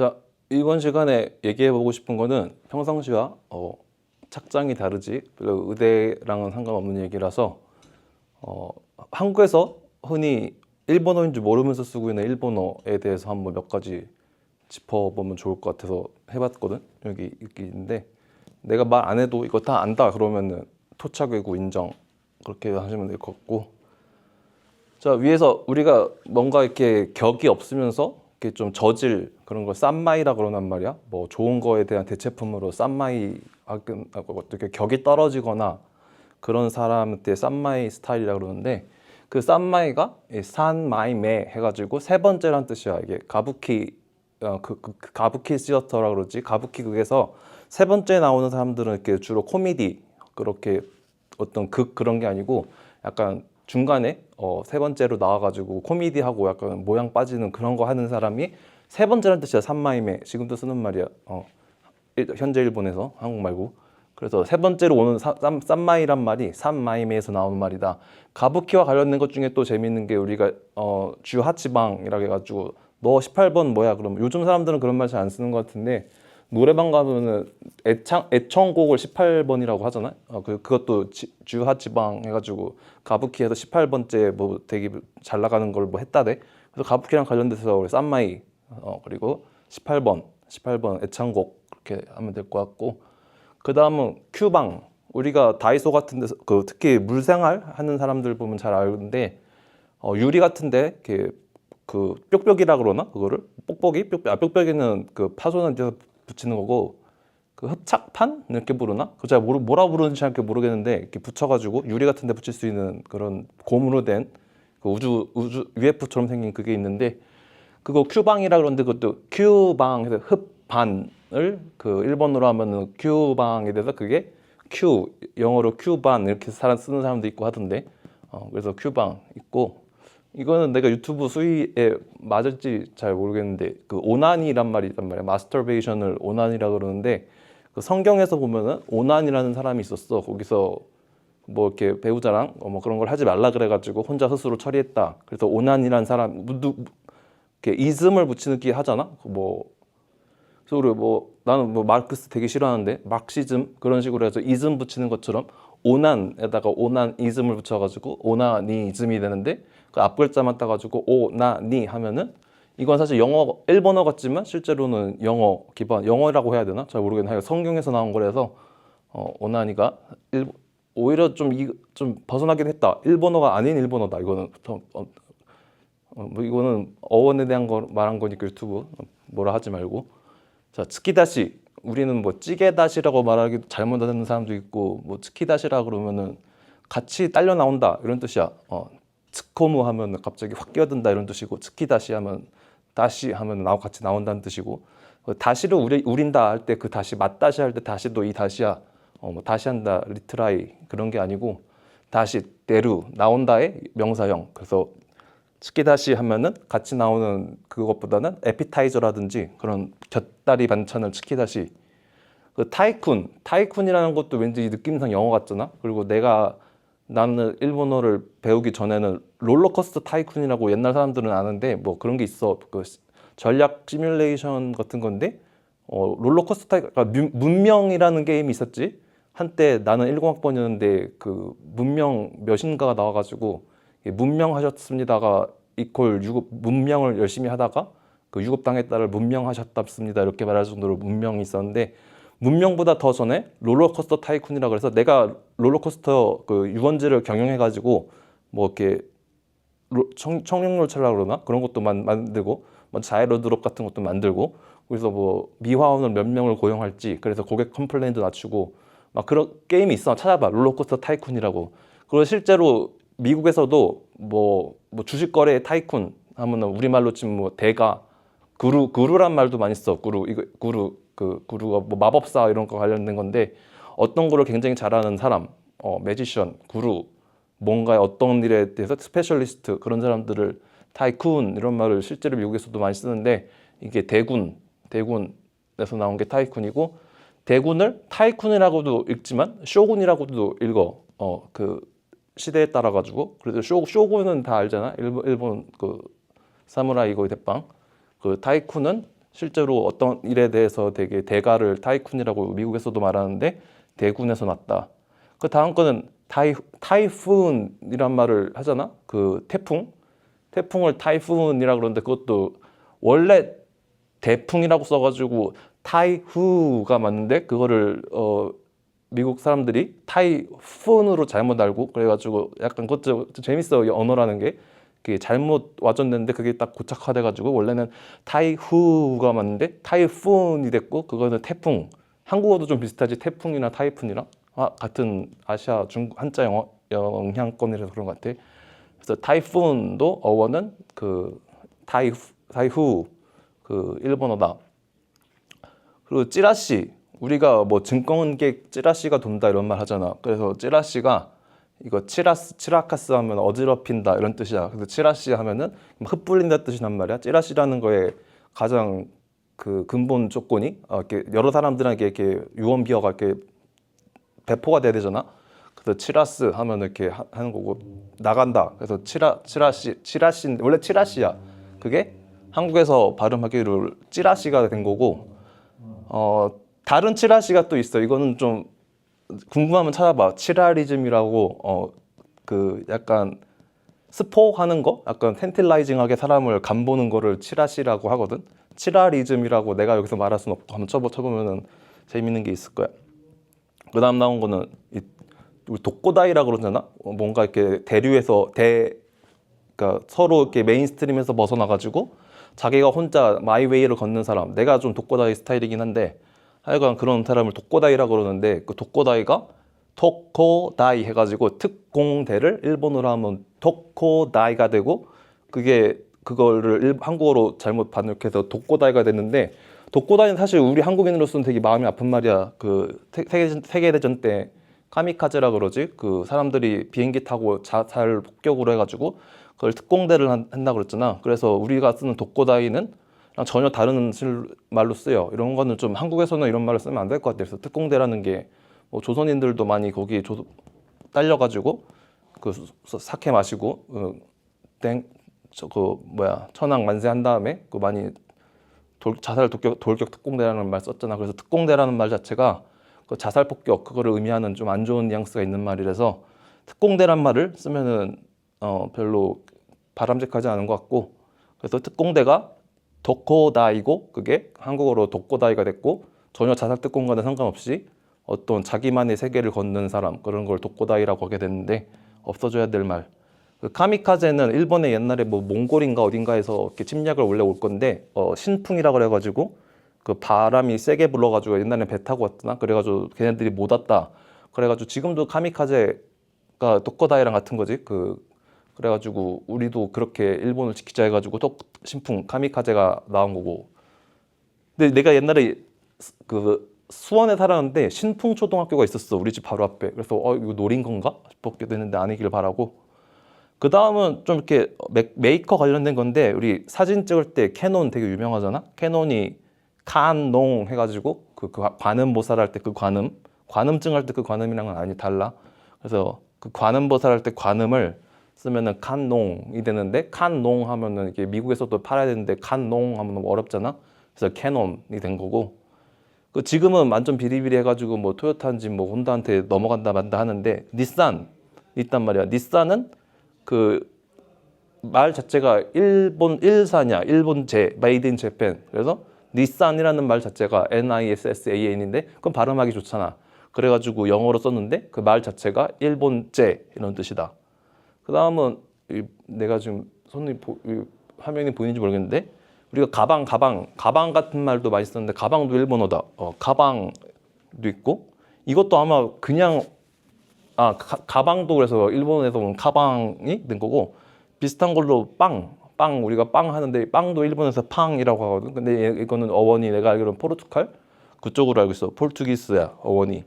자, 이번 시간에 얘기해 보고 싶은 거는 평상시와 어, 착장이 다르지 별로 의대랑은 상관없는 얘기라서 어, 한국에서 흔히 일본어인 줄 모르면서 쓰고 있는 일본어에 대해서 한번 몇 가지 짚어보면 좋을 것 같아서 해봤거든? 여기 있는데 내가 말 안 해도 이거 다 안다 그러면은 토착외고 인정. 그렇게 하시면 될 것 같고. 자 위에서 우리가 뭔가 이렇게 격이 없으면서 이렇게 좀 저질 그런 걸 쌈마이라 그러단 말이야? 뭐 좋은 거에 대한 대체품으로 쌈마이 하고 어떻게 격이 떨어지거나 그런 사람한테 쌈마이 스타일이라 그러는데 그 쌈마이가 이 산마이메 해가지고 세 번째란 뜻이야. 이게 가부키 어, 그, 그, 그 가부키 시어터라 그러지? 가부키 극에서 세 번째 나오는 사람들은 이렇게 주로 코미디 그렇게 어떤 극 그런 게 아니고 약간 중간에 어, 세 번째로 나와가지고 코미디하고 약간 모양 빠지는 그런 거 하는 사람이 세 번째란 뜻이야 산마이메 지금도 쓰는 말이야. 어, 일- 현재 일본에서 한국 말고. 그래서 세 번째로 오는 사- 쌈, 쌈마이란 말이 산마이메에서 나오는 말이다. 가부키와 관련된 것 중에 또 재밌는 게 우리가 어, 주하치방이라고 해가지고 너 18번 뭐야? 그러면 요즘 사람들은 그런 말 잘 안 쓰는 것 같은데 노래방 가면은 애창 애청곡을 18번이라고 하잖아요. 어, 그 그것도 지, 주하 지방 해가지고 가부키에서 18번째 뭐 되게 잘 나가는 걸 뭐 했다대. 그래서 가부키랑 관련돼서 우리 쌈마이 어 그리고 18번 18번 애창곡 그렇게 하면 될 것 같고 그 다음은 큐방. 우리가 다이소 같은 데서 그 특히 물생활 하는 사람들 보면 잘 알는데 어, 유리 같은데 이렇게 그 뾱뾱이라 그러나? 그거를? 뽁뽁이? 뾱뾱 아 뾱뾱이는 그 파손한 데서 붙이는 거고 그 흡착판? 이렇게 부르나? 그거 잘 모르 뭐라 부르는지 잘 모르겠는데 이렇게 붙여가지고 유리 같은 데 붙일 수 있는 그런 고무로 된 그 우주 우주 UF처럼 생긴 그게 있는데 그거 큐방이라 그러는데 그것도 큐방 해서 흡반을 그 일본어로 하면은 큐방에 대해서 그게 큐 영어로 큐반 이렇게 사람 쓰는 사람도 있고 하던데. 어 그래서 큐방 있고 이거는 내가 유튜브 수위에 맞을지 잘 모르겠는데 그 오난이란 말이 있단 말이야. 마스터베이션을 오난이라 그러는데 그 성경에서 보면은 오난이라는 사람이 있었어. 거기서 뭐 이렇게 배우자랑 어, 뭐 그런 걸 하지 말라 그래가지고 혼자 스스로 처리했다. 그래서 오난이라는 사람 누 이렇게 이즘을 붙이는 게 하잖아? 뭐 그래서 우리 뭐 나는 뭐 마르크스 되게 싫어하는데 막시즘? 그런 식으로 해서 이즘 붙이는 것처럼 오난에다가 오난 이즘을 붙여가지고 오나니즘이 되는데 그 앞글자만 따가지고 오 나 니 하면은 이건 사실 영어 일본어 같지만 실제로는 영어 기반 영어라고 해야 되나? 잘 모르겠는데 성경에서 나온 거라서 어, 오나니가 일, 오히려 좀이좀 벗어나긴 했다. 일본어가 아닌 일본어다. 이거는 더, 어, 어, 뭐 이거는 어원에 대한 거 말한 거니까 유튜브 뭐라 하지 말고. 자 츠키다시. 우리는 뭐 찌개다시라고 말하기도 잘못 하는 사람도 있고 뭐 츠키다시라 그러면은 같이 딸려 나온다. 이런 뜻이야. 어 츠코무 하면 갑자기 확 끼어든다 이런 뜻이고 츠키다시 하면 다시 하면 나와 같이 나온다는 뜻이고 그 다시를 우리 우린다 할 때 그 다시 맞다시 할 때 다시도 이 다시야 어 뭐 다시 한다 리트라이 그런 게 아니고 다시 데루 나온다의 명사형. 그래서 츠키다시 하면은 같이 나오는 그것보다는 에피타이저라든지 그런 곁다리 반찬을 츠키다시. 그 타이쿤 타이쿤이라는 것도 왠지 느낌상 영어 같잖아. 그리고 내가 나는 일본어를 배우기 전에는 롤러코스터 타이쿤이라고 옛날 사람들은 아는데 뭐 그런 게 있어. 그 시- 전략 시뮬레이션 같은 건데 어 롤러코스터 타이 그러니까 문- 문명이라는 게임이 있었지. 한때 나는 10학번이었는데 그 문명 몇인가가 나와가지고 문명하셨습니다가 이퀄 유급 문명을 열심히 하다가 그 유급당했다를 문명하셨답습니다. 이렇게 말할 정도로 문명이 있었는데 문명보다 더 전에 롤러코스터 타이쿤이라 그래서 내가 롤러코스터 그 유원지를 경영해 가지고 뭐 이렇게 청룡열차라 그러나? 그런 것도 만, 만들고 뭐 자이로드롭 같은 것도 만들고 그래서 뭐 미화원을 몇 명을 고용할지 그래서 고객 컴플레인도 낮추고 막 그런 게임이 있어. 찾아봐. 롤러코스터 타이쿤이라고. 그리고 실제로 미국에서도 뭐, 뭐 주식 거래 타이쿤 하면 우리말로 치면 뭐 대가 구루 구루란 말도 많이 써. 구루 이거 구루 그 구루가 뭐 마법사 이런 거 관련된 건데 어떤 거를 굉장히 잘하는 사람 어 매지션 구루 뭔가 어떤 일에 대해서 스페셜리스트 그런 사람들을 타이쿤 이런 말을 실제로 미국에서도 많이 쓰는데 이게 대군 대군에서 나온 게 타이쿤이고 대군을 타이쿤이라고도 읽지만 쇼군이라고도 읽어. 어 그 시대에 따라 가지고. 그래서 쇼 쇼군은 다 알잖아. 일본 일본 그 사무라이 거의 대빵. 그 타이쿤은 실제로 어떤 일에 대해서 되게 대가를 타이쿤이라고 미국에서도 말하는데 대군에서 났다. 그 다음 거는 타이 타이푼이란 말을 하잖아. 그 태풍. 태풍을 타이푼이라 그러는데 그것도 원래 대풍이라고 써가지고 타이후가 맞는데 그거를 어 미국 사람들이 타이푼으로 잘못 알고 그래가지고 약간 그것도 좀 재밌어 요 언어라는 게 잘못 와줬는데 그게 딱 고착화돼가지고 원래는 타이후가 맞는데 타이푼이 됐고 그거는 태풍 한국어도 좀 비슷하지 태풍이나 타이푼이랑 아, 같은 아시아 중 한자 영어 영향권이라서 그런 것 같아. 그래서 타이푼도 어원은 그 타이 타이후 그 일본어다. 그리고 찌라시 우리가 뭐 증권계 찌라시가 돈다 이런 말 하잖아. 그래서 찌라시가 이거 치라스 치라카스 하면 어지럽힌다 이런 뜻이야. 그래서 찌라시 하면은 흩불린다 뜻이란 말이야. 찌라시라는 거에 가장 그 근본 조건이 어, 이렇게 여러 사람들에게 이렇게 유언 비어가 이렇게 배포가 돼야 되잖아. 그래서 치라스 하면 이렇게 하- 하는 거고 나간다. 그래서 치라 치라시 치라시 원래 치라시야. 그게 한국에서 발음하기로 찌라시가 된 거고 어 다른 치라시가 또 있어. 이거는 좀 궁금하면 찾아봐. 치라리즘이라고 어 그 약간 스포하는 거, 약간 텐틸라이징하게 사람을 간보는 거를 치라시라고 하거든. 치라리즘이라고 내가 여기서 말할 수는 없고 한번 쳐보 쳐보면은 재밌는 게 있을 거야. 그다음 나온 거는 이, 우리 독고다이라 그러잖아. 어, 뭔가 이렇게 대류에서 대 그러니까 서로 이렇게 메인스트림에서 벗어나 가지고 자기가 혼자 마이웨이를 걷는 사람. 내가 좀 독고다이 스타일이긴 한데 하여간 그런 사람을 독고다이라 그러는데 그 독고다이가 토코다이 해가지고 특공대를 일본어로 하면 토코다이가 되고 그게 그거를 일- 한국어로 잘못 번역해서 독고다이가 됐는데 독고다이는 사실 우리 한국인으로서는 되게 마음이 아픈 말이야. 그 세- 세계대전, 때 카미카제라 그러지 그 사람들이 비행기 타고 자살 폭격으로 해가지고 그걸 특공대를 한- 한다 그랬잖아. 그래서 우리가 쓰는 독고다이는 랑 전혀 다른 실- 말로 쓰여. 이런 거는 좀 한국에서는 이런 말을 쓰면 안 될 것 같아요. 그래서 특공대라는 게 뭐 조선인들도 많이 거기 조, 딸려가지고 그 사케 마시고 어, 땡저 그 뭐야 천황 만세 한 다음에 그 많이 돌, 자살 독격 돌격 특공대라는 말 썼잖아. 그래서 특공대라는 말 자체가 그 자살 폭격 그거를 의미하는 좀 안 좋은 뉘앙스가 있는 말이라서 특공대란 말을 쓰면은 어 별로 바람직하지 않은 것 같고 그래서 특공대가 도코다이고 그게 한국어로 독고다이가 됐고 전혀 자살 특공과는 상관없이 어떤 자기만의 세계를 걷는 사람 그런 걸 독고다이라고 하게 됐는데 없어져야 될 말. 그 카미카제는 일본의 옛날에 뭐 몽골인가 어딘가에서 이렇게 침략을 원래 올 건데 어, 신풍이라 그래가지고 그 바람이 세게 불어가지고 옛날에 배 타고 왔더나 그래가지고 걔네들이 못 왔다. 그래가지고 지금도 카미카제가 독고다이랑 같은 거지. 그 그래가지고 우리도 그렇게 일본을 지키자 해가지고 독 신풍 카미카제가 나온 거고. 근데 내가 옛날에 그 수원에 살았는데 신풍 초등학교가 있었어 우리 집 바로 앞에. 그래서 어 이거 노린 건가 싶었기도 했는데 아니길 바라고. 그 다음은 좀 이렇게 메, 메이커 관련된 건데 우리 사진 찍을 때 캐논 되게 유명하잖아. 캐논이 칸농 해가지고 그, 그 관음 보살할 때 그 관음 관음증 할 때 그 관음이랑은 아니 달라. 그래서 그 관음 보살할 때 관음을 쓰면은 칸농이 되는데 칸농 하면은 이게 미국에서도 팔아야 되는데 칸농 하면 너무 어렵잖아. 그래서 캐논이 된 거고. 그 지금은 완전 비리비리 해가지고 뭐 토요타인지 뭐 혼다한테 넘어간다 만다 하는데 닛산 있단 말이야. 닛산은 그 말 자체가 일본 일사냐 일본제 메이드 인 재팬 그래서 닛산이라는 말 자체가 N-I-S-S-A-N인데 그건 발음하기 좋잖아 그래가지고 영어로 썼는데 그 말 자체가 일본제 이런 뜻이다 그 다음은 내가 지금 손이 보, 이 화면이 보이는지 모르겠는데 우리가 가방 가방 가방 같은 말도 많이 쓰는데 가방도 일본어다 어, 가방도 있고 이것도 아마 그냥 아 가, 가방도 그래서 일본에서 온 가방이 된 거고 비슷한 걸로 빵, 빵 우리가 빵 하는데 빵도 일본에서 팡이라고 하거든. 근데 얘- 이거는 어원이 내가 알기로는 포르투갈 그쪽으로 알고 있어. 포르투기스야 어원이.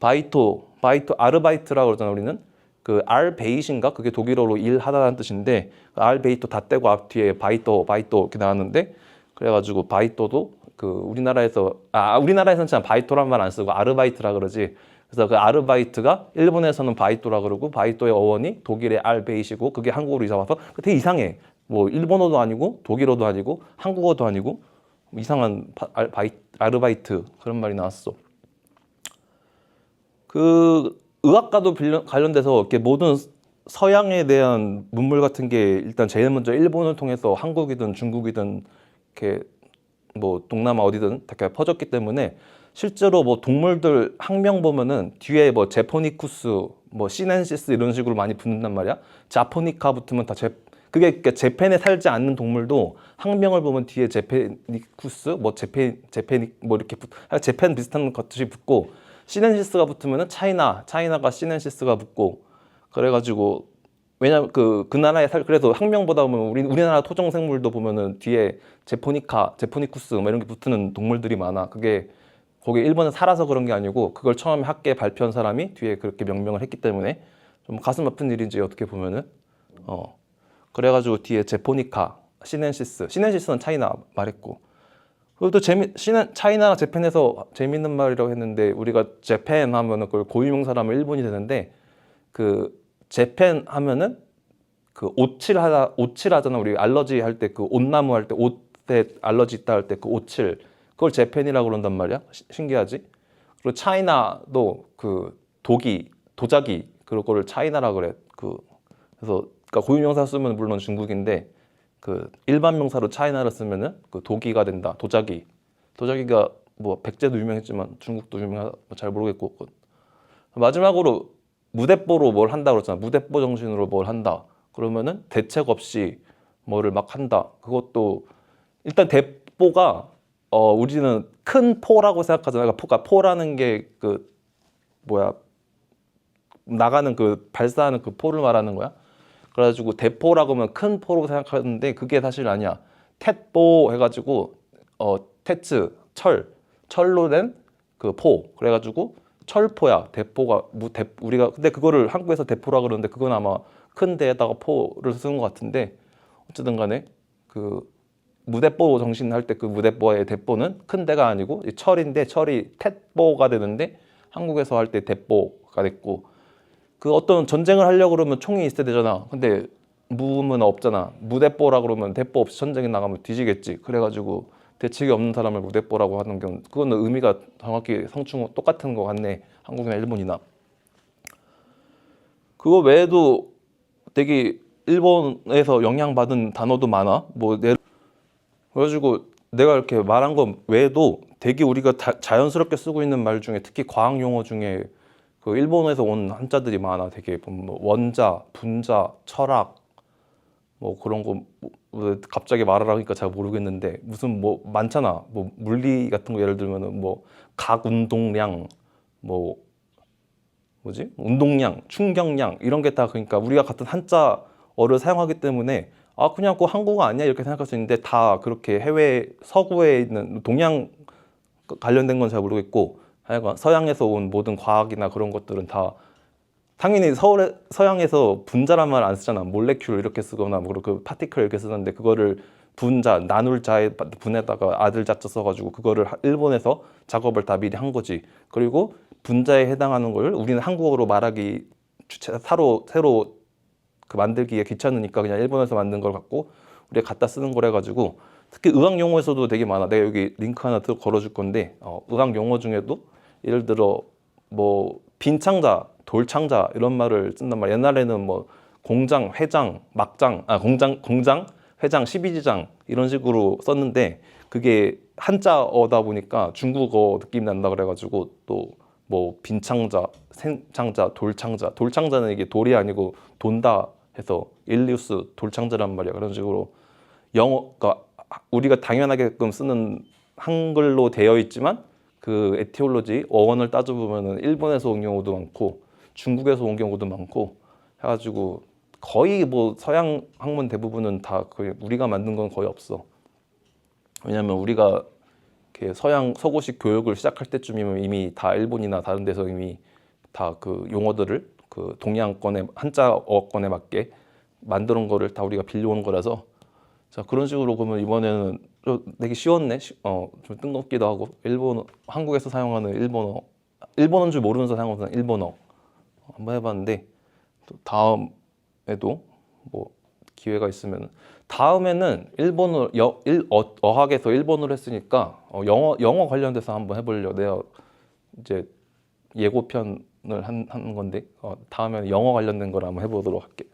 바이토, 바이토 아르바이트라고 그러잖아 우리는. 그 알베이신가 그게 독일어로 일하다는 뜻인데 그 알베이토 다 떼고 앞 뒤에 바이토, 바이토 이렇게 나왔는데 그래가지고 바이토도 그 우리나라에서 아 우리나라에서는 참 바이토란 말 안 쓰고 아르바이트라 그러지. 그래서 그 아르바이트가 일본에서는 바이토라 그러고 바이토의 어원이 독일의 알베이시고 그게 한국어로 이사 와서 되게 이상해. 뭐 일본어도 아니고 독일어도 아니고 한국어도 아니고 이상한 파- 알- 바이- 아르바이트 그런 말이 나왔어. 그 의학과도 관련돼서 이렇게 모든 서양에 대한 문물 같은 게 일단 제일 먼저 일본을 통해서 한국이든 중국이든 이렇게 뭐 동남아 어디든 이렇게 퍼졌기 때문에 실제로 뭐 동물들 학명 보면은 뒤에 뭐 제포니쿠스, 뭐 시넨시스 이런 식으로 많이 붙는단 말이야. 자포니카 붙으면 다 제, 그게 그러니까 재팬에 살지 않는 동물도 학명을 보면 뒤에 제페니쿠스, 뭐 제페 제페니 뭐 이렇게 붙, 아, 제팬 비슷한 것들이 붙고 시넨시스가 붙으면은 차이나, 차이나가 시넨시스가 붙고 그래가지고 왜냐면 그, 그 나라에 살, 그래서 학명보다 보면 우리, 우리나라 토종 생물도 보면은 뒤에 제포니카, 제포니쿠스 뭐 이런 게 붙는 동물들이 많아. 그게 거기 일본에 살아서 그런 게 아니고 그걸 처음에 학계에 발표한 사람이 뒤에 그렇게 명명을 했기 때문에 좀 가슴 아픈 일인지 어떻게 보면은 어 그래가지고 뒤에 제포니카, 시넨시스, 시넨시스는 차이나 말했고 그리고 또 재미 시넨 차이나나 재팬에서 재밌는 말이라고 했는데 우리가 재팬 하면은 그걸 고유명사라면 일본이 되는데 그 재팬 하면은 그 오칠하다 오칠하잖아. 우리 알러지 할 때 그 옷나무 할 때 옷에 알러지 있다 할 때 그 오칠. 그걸 재팬이라고 그런단 말이야. 시- 신기하지? 그리고 차이나도 그 독이 도자기 그거를 차이나라 그래. 그 그래서 그러니까 고유명사 쓰면 물론 중국인데 그 일반 명사로 차이나를 쓰면은 그 도기가 된다 도자기 도자기가 뭐 백제도 유명했지만 중국도 유명하 잘 모르겠고 그 마지막으로 무대뽀로 뭘 한다 그랬잖아. 무대뽀 정신으로 뭘 한다. 그러면은 대책 없이 뭐를 막 한다. 그것도 일단 대뽀가 어 우리는 큰 포라고 생각하잖아. 그러니까 포가 포라는 게 그 뭐야 나가는 그 발사하는 그 포를 말하는 거야. 그래가지고 대포라고 하면 큰 포로 생각하는데 그게 사실 아니야. 텟보 해가지고 어 테츠 철 철로 된 그 포. 그래가지고 철포야. 대포가 무 대, 우리가 근데 그거를 한국에서 대포라 그러는데 그건 아마 큰 데에다가 포를 쓰는 것 같은데 어쨌든 간에 그 무대뽀 정신 할 때 그 무대뽀의 대뽀는 큰 데가 아니고 이 철인데 철이 텟보가 되는데 한국에서 할 때 대뽀가 됐고 그 어떤 전쟁을 하려고 그러면 총이 있어야 되잖아. 근데 무는 없잖아. 무대뽀라 그러면 대뽀 없이 전쟁에 나가면 뒤지겠지. 그래가지고 대책이 없는 사람을 무대뽀라고 하는 경우 그거는 의미가 정확히 성충 똑같은 것 같네. 한국이나 일본이나. 그거 외에도 되게 일본에서 영향받은 단어도 많아. 뭐 내, 그래가지고 내가 이렇게 말한 거 외에도 되게 우리가 다- 자연스럽게 쓰고 있는 말 중에 특히 과학 용어 중에 그 일본에서 온 한자들이 많아. 되게 뭐 원자, 분자, 철학 뭐 그런 거 뭐, 뭐 갑자기 말하라니까 잘 모르겠는데 무슨 뭐 많잖아. 뭐 물리 같은 거 예를 들면은 뭐 각 운동량 뭐 뭐지? 운동량, 충격량 이런 게 다 그러니까 우리가 같은 한자어를 사용하기 때문에 아 그냥 그 한국어 아니야 이렇게 생각할 수 있는데 다 그렇게 해외 서구에 있는 동양 관련된 건 잘 모르겠고 하여간 서양에서 온 모든 과학이나 그런 것들은 다 당연히 서울에 서양에서 분자란 말 안 쓰잖아 몰레큘 이렇게 쓰거나 뭐그 파티클 이렇게 쓰는데 그거를 분자 나눌 자에 분에다가 아들 자자 써가지고 그거를 하- 일본에서 작업을 다 미리 한 거지 그리고 분자에 해당하는 걸 우리는 한국어로 말하기 주체 새로 새로 그 만들기에 귀찮으니까 그냥 일본에서 만든 걸 갖고 우리가 갖다 쓰는 거래 가지고 특히 의학 용어에서도 되게 많아. 내가 여기 링크 하나 더 걸어줄 건데 어, 의학 용어 중에도 예를 들어 뭐 빈창자, 돌창자 이런 말을 쓴단 말이야. 옛날에는 뭐 공장, 회장, 막장, 아 공장, 공장, 회장, 십이지장 이런 식으로 썼는데 그게 한자어다 보니까 중국어 느낌 난다 그래가지고 또 뭐 빈창자, 생창자, 돌창자, 돌창자는 이게 돌이 아니고 돈다 해서 일리우스 돌창자란 말이야. 그런 식으로 영어, 그러니까 우리가 당연하게끔 쓰는 한글로 되어 있지만 그 에티올로지 어원을 따져보면은 일본에서 온 경우도 많고 중국에서 온 경우도 많고 해가지고 거의 뭐 서양 학문 대부분은 다 우리가 만든 건 거의 없어. 왜냐하면 우리가 이렇게 서양 서구식 교육을 시작할 때쯤이면 이미 다 일본이나 다른 데서 이미 다 그 용어들을 그 동양권의 한자어권에 맞게 만드는 거를 다 우리가 빌려온 거라서 자 그런 식으로 보면 이번에는 좀 되게 쉬웠네. 어 좀 뜬금없기도 하고. 일본 한국에서 사용하는 일본어 일본어인 줄 모르면서 사용하는 일본어. 한번 해봤는데 또 다음에도 뭐 기회가 있으면 다음에는 일본어 여, 일, 어, 어학에서 일본어를 했으니까 어, 영어 영어 관련돼서 한번 해보려 내가 이제 예고편을 한, 한 건데 어, 다음에는 영어 관련된 걸 한번 해보도록 할게.